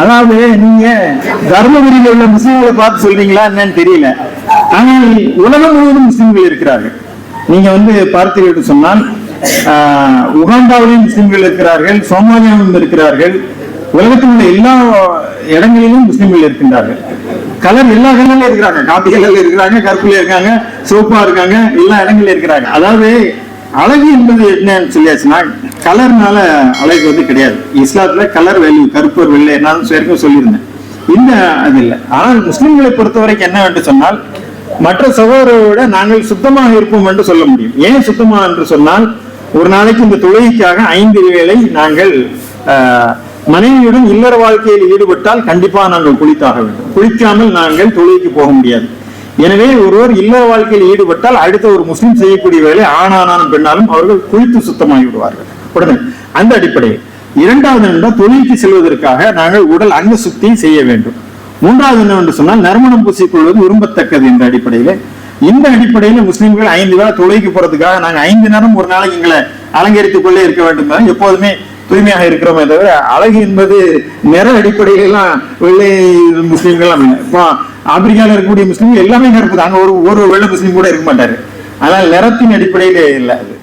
அதாவது நீங்க தர்மபுரியில் உள்ள முஸ்லீம்களை பார்த்து சொல்றீங்களா என்னன்னு தெரியல. ஆனால் உலகம் முழுவதும் முஸ்லீம்கள் இருக்கிறார்கள். நீங்க வந்து பார்த்தீர்கள் சொன்னால் ஆஹ், உகாண்டாவிலும் முஸ்லிம்கள் இருக்கிறார்கள் சோமாலியாவிலும் இருக்கிறார்கள். உலகத்தில் உள்ள எல்லா இடங்களிலும் முஸ்லிம்கள் இருக்கின்றார்கள். கலர் எல்லா இடங்களிலும் இருக்கிறாங்க. காப்பி கலர்ல இருக்கிறாங்க கருப்புல இருக்காங்க சோப்பா இருக்காங்க எல்லா இடங்களிலும் இருக்கிறாங்க. அதாவது அழகு என்பது என்னன்னு சொல்லியாச்சுன்னா கலர்னால அழகு வந்து கிடையாது. இஸ்லாத்துல கலர் வேல்யூ கருப்பர் வெள்ளை நான் வரைக்கும் சொல்லியிருந்தேன். இந்த அது இல்லை. ஆனால் முஸ்லிம்களை பொறுத்த வரைக்கும் என்ன என்று சொன்னால் மற்ற சகோதரரை விட நாங்கள் சுத்தமாக இருப்போம் என்று சொல்ல முடியும். ஏன் சுத்தமா என்று சொன்னால் ஒரு நாளைக்கு இந்த தொழுகைக்காக ஐந்து வேளை நாங்கள் மனைவியுடன் இல்லற வாழ்க்கையில் ஈடுபட்டால் கண்டிப்பா நாங்கள் குளித்தாக வேண்டும். குளிக்காமல் நாங்கள் தொழுகைக்கு போக முடியாது. எனவே ஒருவர் இல்லற வாழ்க்கையில் ஈடுபட்டால் அடுத்த ஒரு முஸ்லீம் செய்யக்கூடிய வேலை ஆணானாலும் பெண்ணாலும் அவர்கள் குளித்து சுத்தமாகி விடுவார்கள். உடனே அந்த அடிப்படையில் இரண்டாவது என்றால் தொழிலுக்கு செல்வதற்காக நாங்கள் உடல் அங்க சுத்தி செய்ய வேண்டும். மூன்றாவது என்னவென்று சொன்னால் நறுமணம் பூசிக்கொள்வது விரும்பத்தக்கது என்ற அடிப்படையில. இந்த அடிப்படையில முஸ்லிம்கள் ஐந்து வேளை தொழுகைக்கு போறதுக்காக நாங்கள் ஐந்து நேரம் ஒரு நாளைக்கு எங்களை அலங்கரித்துக் கொள்ளே இருக்க வேண்டும். எப்போதுமே தூய்மையாக இருக்கிறோமே தவிர அழகு என்பது நிற அடிப்படையிலாம் வெள்ளை முஸ்லீம்கள் இப்போ ஆப்பிரிக்காவில் இருக்கக்கூடிய முஸ்லீம்கள் எல்லாமே கருப்பு தான். அங்கே ஒரு ஒரு வெள்ளை முஸ்லீம் கூட இருக்க மாட்டாரு. ஆனால் நிறத்தின் அடிப்படையிலே இல்லை அது.